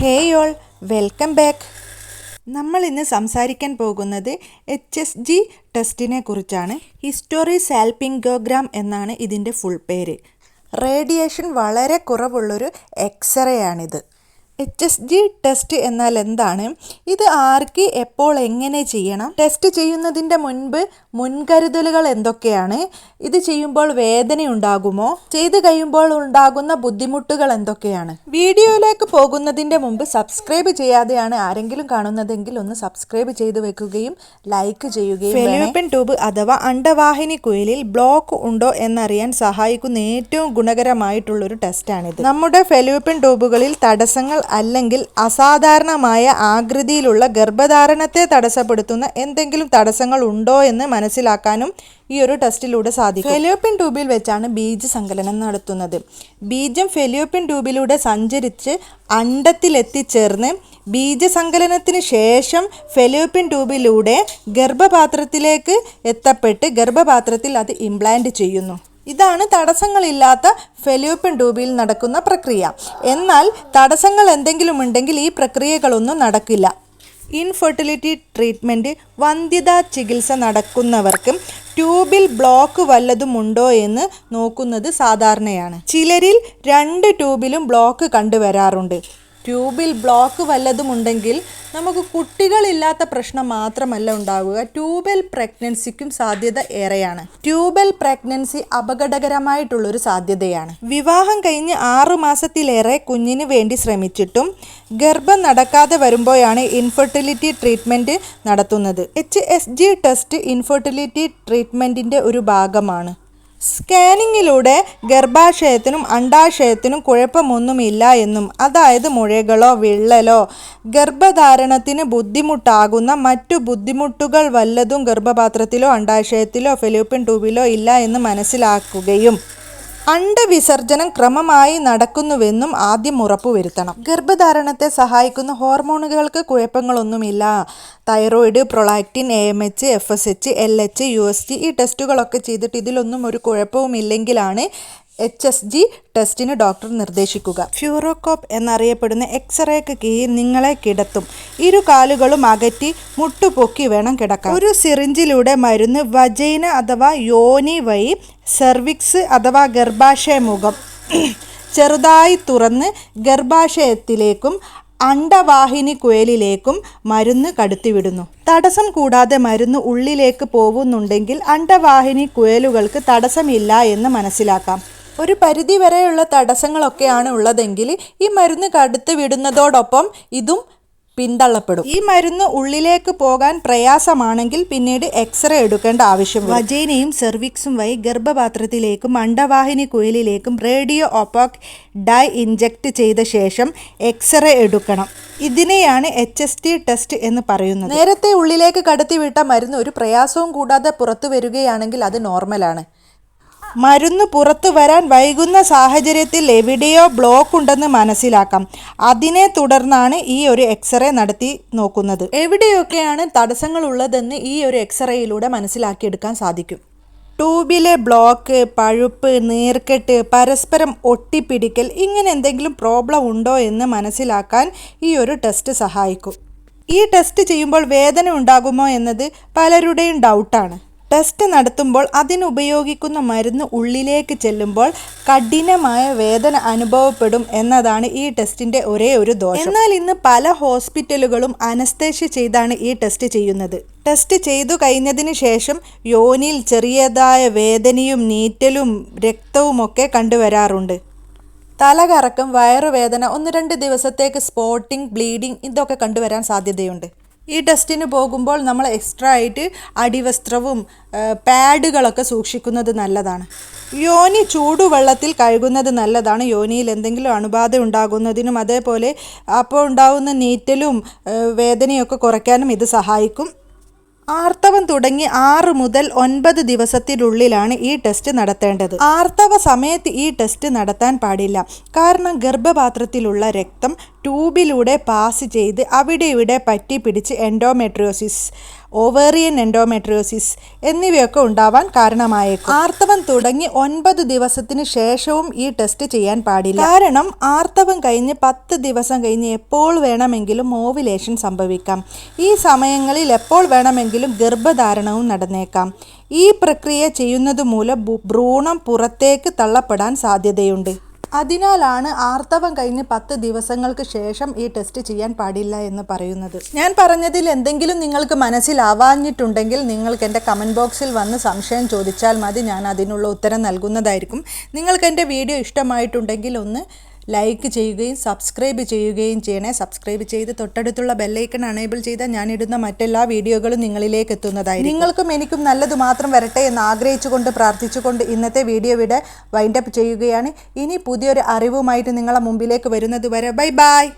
Hey all welcome back നമ്മൾ ഇന്ന് സംസാരിക്കാൻ പോകുന്നത് എച്ച് എസ് ജി ടെസ്റ്റിനെ കുറിച്ചാണ്. ഹിസ്റ്റോറി സാൽപിംഗോഗ്രാം എന്നാണ് ഇതിന്റെ ഫുൾ പേര്. റേഡിയേഷൻ വളരെ കുറവുള്ളൊരു എക്സ്റേ ആണിത്. എച്ച് എസ് ജി ടെസ്റ്റ് എന്നാൽ എന്താണ്? ഇത് ആർക്ക് എപ്പോൾ എങ്ങനെ ചെയ്യണം? ടെസ്റ്റ് ചെയ്യുന്നതിന്റെ മുൻപ് മുൻകരുതലുകൾ എന്തൊക്കെയാണ്? ഇത് ചെയ്യുമ്പോൾ വേദന ഉണ്ടാകുമോ? ചെയ്ത് കഴിയുമ്പോൾ ഉണ്ടാകുന്ന ബുദ്ധിമുട്ടുകൾ എന്തൊക്കെയാണ്? വീഡിയോയിലേക്ക് പോകുന്നതിന്റെ മുമ്പ് സബ്സ്ക്രൈബ് ചെയ്യാതെയാണ് ആരെങ്കിലും കാണുന്നതെങ്കിൽ ഒന്ന് സബ്സ്ക്രൈബ് ചെയ്ത് വെക്കുകയും ലൈക്ക് ചെയ്യുകയും ഫെലോപ്പിൻ ട്യൂബ് അഥവാ അണ്ടവാഹിനി കുയിലിൽ ബ്ലോക്ക് ഉണ്ടോ എന്നറിയാൻ സഹായിക്കുന്ന ഏറ്റവും ഗുണകരമായിട്ടുള്ളൊരു ടെസ്റ്റാണിത് നമ്മുടെ ഫെലോപ്പിൻ ട്യൂബുകളിൽ തടസ്സങ്ങൾ അല്ലെങ്കിൽ അസാധാരണമായ ആകൃതിയിലുള്ള ഗർഭധാരണത്തെ തടസ്സപ്പെടുത്തുന്ന എന്തെങ്കിലും തടസ്സങ്ങൾ ഉണ്ടോ എന്ന് മനസ്സിലാക്കാനും ഈ ഒരു ടെസ്റ്റിലൂടെ സാധിക്കും. ഫെലിയോപ്പിൻ ട്യൂബിൽ വെച്ചാണ് ബീജ സങ്കലനം നടത്തുന്നത്. ബീജം ഫെലിയോപ്പിൻ ട്യൂബിലൂടെ സഞ്ചരിച്ച് അണ്ടത്തിലെത്തിച്ചേർന്ന് ബീജസങ്കലനത്തിന് ശേഷം ഫെലിയോപ്പിൻ ട്യൂബിലൂടെ ഗർഭപാത്രത്തിലേക്ക് എത്തപ്പെട്ട് ഗർഭപാത്രത്തിൽ അത് ഇംപ്ലാന്റ് ചെയ്യുന്നു. ഇതാണ് തടസ്സങ്ങളില്ലാത്ത ഫെലിയോപ്യൻ ട്യൂബിൽ നടക്കുന്ന പ്രക്രിയ. എന്നാൽ തടസ്സങ്ങൾ എന്തെങ്കിലും ഉണ്ടെങ്കിൽ ഈ പ്രക്രിയകളൊന്നും നടക്കില്ല. ഇൻഫെർട്ടിലിറ്റി ട്രീറ്റ്മെന്റ് വന്ധ്യതാ ചികിത്സ നടക്കുന്നവർക്കും ട്യൂബിൽ ബ്ലോക്ക് വല്ലതും ഉണ്ടോ എന്ന് നോക്കുന്നത് സാധാരണയാണ്. ചിലരിൽ രണ്ട് ട്യൂബിലും ബ്ലോക്ക് കണ്ടുവരാറുണ്ട്. ട്യൂബിൽ ബ്ലോക്ക് വല്ലതും ഉണ്ടെങ്കിൽ നമുക്ക് കുട്ടികളില്ലാത്ത പ്രശ്നം മാത്രമല്ല ഉണ്ടാവുക. ട്യൂബൽ പ്രഗ്നൻസിക്കും സാധ്യത ഏറെയാണ്. ട്യൂബൽ പ്രഗ്നൻസി അപകടകരമായിട്ടുള്ളൊരു സാധ്യതയാണ്. വിവാഹം കഴിഞ്ഞ് ആറു മാസത്തിലേറെ കുഞ്ഞിന് വേണ്ടി ശ്രമിച്ചിട്ടും ഗർഭം നടക്കാതെ വരുമ്പോഴാണ് ഇൻഫെർട്ടിലിറ്റി ട്രീറ്റ്മെന്റ് നടത്തുന്നത്. H S G test infertility ട്രീറ്റ്മെന്റിന്റെ ഒരു ഭാഗമാണ്. സ്കാനിങ്ങിലൂടെ ഗർഭാശയത്തിനും അണ്ടാശയത്തിനും കുഴപ്പമൊന്നുമില്ല എന്നും അതായത് മുഴകളോ വിള്ളലോ ഗർഭധാരണത്തിന് ബുദ്ധിമുട്ടാകുന്ന മറ്റു ബുദ്ധിമുട്ടുകൾ വല്ലതും ഗർഭപാത്രത്തിലോ അണ്ടാശയത്തിലോ ഫെലോപ്പിൻ ട്യൂബിലോ ഇല്ല എന്ന് മനസ്സിലാക്കുകയും അണ്ടവിസർജനം ക്രമമായി നടക്കുന്നുവെന്നും ആദ്യം ഉറപ്പുവരുത്തണം. ഗർഭധാരണത്തെ സഹായിക്കുന്ന ഹോർമോണുകൾക്ക് കുഴപ്പങ്ങളൊന്നുമില്ല. Thyroid prolactin A M H F S H L H U S G ഈ ടെസ്റ്റുകളൊക്കെ ചെയ്തിട്ട് ഇതിലൊന്നും ഒരു കുഴപ്പവും ഇല്ലെങ്കിലാണ് എച്ച് എസ് ജി ടെസ്റ്റിന് ഡോക്ടർ നിർദ്ദേശിക്കുക. ഫ്യൂറോകോപ്പ് എന്നറിയപ്പെടുന്ന എക്സ്റേക്ക് കീഴിൽ നിങ്ങളെ കിടത്തും. ഇരു കാലുകളും അകറ്റി മുട്ടുപൊക്കി വേണം കിടക്കാൻ. ഒരു സിറിഞ്ചിലൂടെ മരുന്ന് വജൈന അഥവാ യോനി വഴി സെർവിക്സ് അഥവാ ഗർഭാശയമുഖം. ചെറുതായി തുറന്ന് ഗർഭാശയത്തിലേക്കും അണ്ടവാഹിനി കുയലിലേക്കും മരുന്ന് കടത്തിവിടുന്നു. തടസ്സം കൂടാതെ മരുന്ന് ഉള്ളിലേക്ക് പോകുന്നുണ്ടെങ്കിൽ അണ്ടവാഹിനി കുയലുകൾക്ക് തടസ്സമില്ല എന്ന് മനസ്സിലാക്കാം. ഒരു പരിധി വരെയുള്ള തടസ്സങ്ങളൊക്കെയാണ് ഉള്ളതെങ്കിൽ ഈ മരുന്ന് കടത്തി വിടുന്നതോടൊപ്പം ഇതും പിന്തള്ളപ്പെടും. ഈ മരുന്ന് ഉള്ളിലേക്ക് പോകാൻ പ്രയാസമാണെങ്കിൽ പിന്നീട് എക്സ്റേ എടുക്കേണ്ട ആവശ്യം വജൈനയും സെർവിക്സും വഴി ഗർഭപാത്രത്തിലേക്കും അണ്ടവാഹിനി കുയിലിലേക്കും റേഡിയോ ഒപ്പോക് ഡൈ ഇഞ്ചക്ട് ചെയ്ത ശേഷം എക്സ്റേ എടുക്കണം. ഇതിനെയാണ് എച്ച് എസ് ടി ടെസ്റ്റ് എന്ന് പറയുന്നത്. നേരത്തെ ഉള്ളിലേക്ക് കടത്തിവിട്ട മരുന്ന് ഒരു പ്രയാസവും കൂടാതെ പുറത്തു വരികയാണെങ്കിൽ അത് നോർമലാണ്. മരുന്ന് പുറത്തു വരാൻ വൈകുന്ന സാഹചര്യത്തിൽ എവിടെയോ ബ്ലോക്ക് ഉണ്ടെന്ന് മനസ്സിലാക്കാം. അതിനെ തുടർന്നാണ് ഈ ഒരു എക്സ്റേ നടത്തി നോക്കുന്നത്. എവിടെയൊക്കെയാണ് തടസ്സങ്ങൾ ഉള്ളതെന്ന് ഈ ഒരു എക്സ്റേയിലൂടെ മനസ്സിലാക്കിയെടുക്കാൻ സാധിക്കും. ട്യൂബിലെ ബ്ലോക്ക് പഴുപ്പ് നീർക്കെട്ട് പരസ്പരം ഒട്ടിപ്പിടിക്കൽ ഇങ്ങനെ എന്തെങ്കിലും പ്രോബ്ലം ഉണ്ടോ എന്ന് മനസ്സിലാക്കാൻ ഈ ഒരു ടെസ്റ്റ് സഹായിക്കും. ഈ ടെസ്റ്റ് ചെയ്യുമ്പോൾ വേദന ഉണ്ടാകുമോ എന്നത് പലരുടെയും ഡൗട്ടാണ് ടെസ്റ്റ് നടത്തുമ്പോൾ അതിനുപയോഗിക്കുന്ന മരുന്ന് ഉള്ളിലേക്ക് ചെല്ലുമ്പോൾ കഠിനമായ വേദന അനുഭവപ്പെടും എന്നതാണ് ഈ ടെസ്റ്റിന്റെ ഒരേ ഒരു ദോഷം. എന്നാൽ ഇന്ന് പല ഹോസ്പിറ്റലുകളും അനസ്തേഷ്യ ചെയ്താണ് ഈ ടെസ്റ്റ് ചെയ്യുന്നത്. ടെസ്റ്റ് ചെയ്തു കഴിഞ്ഞതിന് ശേഷം യോനിയിൽ ചെറിയതായ വേദനയും നീറ്റലും രക്തവും ഒക്കെ കണ്ടുവരാറുണ്ട്. തലകറക്കം വയറുവേദന ഒന്ന് രണ്ട് ദിവസത്തേക്ക് സ്പോട്ടിംഗ് ബ്ലീഡിംഗ് ഇതൊക്കെ കണ്ടുവരാൻ സാധ്യതയുണ്ട്. ഈ ടെസ്റ്റിന് പോകുമ്പോൾ നമ്മൾ എക്സ്ട്രാ ആയിട്ട് അടിവസ്ത്രവും പാഡുകളൊക്കെ സൂക്ഷിക്കുന്നത് നല്ലതാണ്. യോനി ചൂടുവെള്ളത്തിൽ കഴുകുന്നത് നല്ലതാണ്. യോനിയിൽ എന്തെങ്കിലും അണുബാധ ഉണ്ടാകുന്നതിനും അതേപോലെ അപ്പോൾ ഉണ്ടാകുന്ന നീറ്റലും വേദനയൊക്കെ കുറയ്ക്കാനും ഇത് സഹായിക്കും. ആർത്തവം തുടങ്ങി ആറ് മുതൽ ഒൻപത് ദിവസത്തിനുള്ളിലാണ് ഈ ടെസ്റ്റ് നടത്തേണ്ടത്. ആർത്തവ സമയത്ത് ഈ ടെസ്റ്റ് നടത്താൻ പാടില്ല. കാരണം ഗർഭപാത്രത്തിലുള്ള രക്തം ട്യൂബിലൂടെ പാസ് ചെയ്ത് അവിടെ ഇവിടെ പറ്റി പിടിച്ച് എൻഡോമെട്രിയോസിസ് ഓവേറിയൻ എൻഡോമെട്രിയോസിസ് എന്നിവയൊക്കെ ഉണ്ടാവാൻ കാരണമായേക്കും. ആർത്തവം തുടങ്ങി ഒൻപത് ദിവസത്തിന് ശേഷവും ഈ ടെസ്റ്റ് ചെയ്യാൻ പാടില്ല. കാരണം ആർത്തവം കഴിഞ്ഞ് പത്ത് ദിവസം കഴിഞ്ഞ് എപ്പോൾ വേണമെങ്കിലും ഓവിലേഷൻ സംഭവിക്കാം. ഈ സമയങ്ങളിൽ എപ്പോൾ വേണമെങ്കിലും ഗർഭധാരണവും നടന്നേക്കാം. ഈ പ്രക്രിയ ചെയ്യുന്നത് മൂലം ഭൂ- ഭ്രൂണം പുറത്തേക്ക് തള്ളപ്പെടാൻ സാധ്യതയുണ്ട്. അതിനാലാണ് ആർത്തവം കഴിഞ്ഞ് പത്ത് ദിവസങ്ങൾക്ക് ശേഷം ഈ ടെസ്റ്റ് ചെയ്യാൻ പാടില്ല എന്ന് പറയുന്നത്. ഞാൻ പറഞ്ഞതിൽ എന്തെങ്കിലും നിങ്ങൾക്ക് മനസ്സിലാവാഞ്ഞിട്ടുണ്ടെങ്കിൽ നിങ്ങൾക്ക് എന്റെ കമന്റ് ബോക്സിൽ വന്ന് സംശയം ചോദിച്ചാൽ മതി. ഞാൻ അതിനുള്ള ഉത്തരം നൽകുന്നതായിരിക്കും. നിങ്ങൾക്ക് എന്റെ വീഡിയോ ഇഷ്ടമായിട്ടുണ്ടെങ്കിൽ ഒന്ന് ലൈക്ക് ചെയ്യുകയും സബ്സ്ക്രൈബ് ചെയ്യുകയും ചെയ്യണേ. സബ്സ്ക്രൈബ് ചെയ്ത് തൊട്ടടുത്തുള്ള ബെല്ലൈക്കൺ അണേബിൾ ചെയ്താൽ ഞാനിടുന്ന മറ്റെല്ലാ വീഡിയോകളും നിങ്ങളിലേക്ക് എത്തുന്നതായി നിങ്ങൾക്കും എനിക്കും നല്ലത് മാത്രം വരട്ടെ എന്ന് ആഗ്രഹിച്ചുകൊണ്ട് പ്രാർത്ഥിച്ചുകൊണ്ട് ഇന്നത്തെ വീഡിയോ ഇവിടെ വൈൻഡപ്പ് ചെയ്യുകയാണ്. ഇനി പുതിയൊരു അറിവുമായിട്ട് നിങ്ങളെ മുമ്പിലേക്ക് വരുന്നത് വരെ. Bye bye.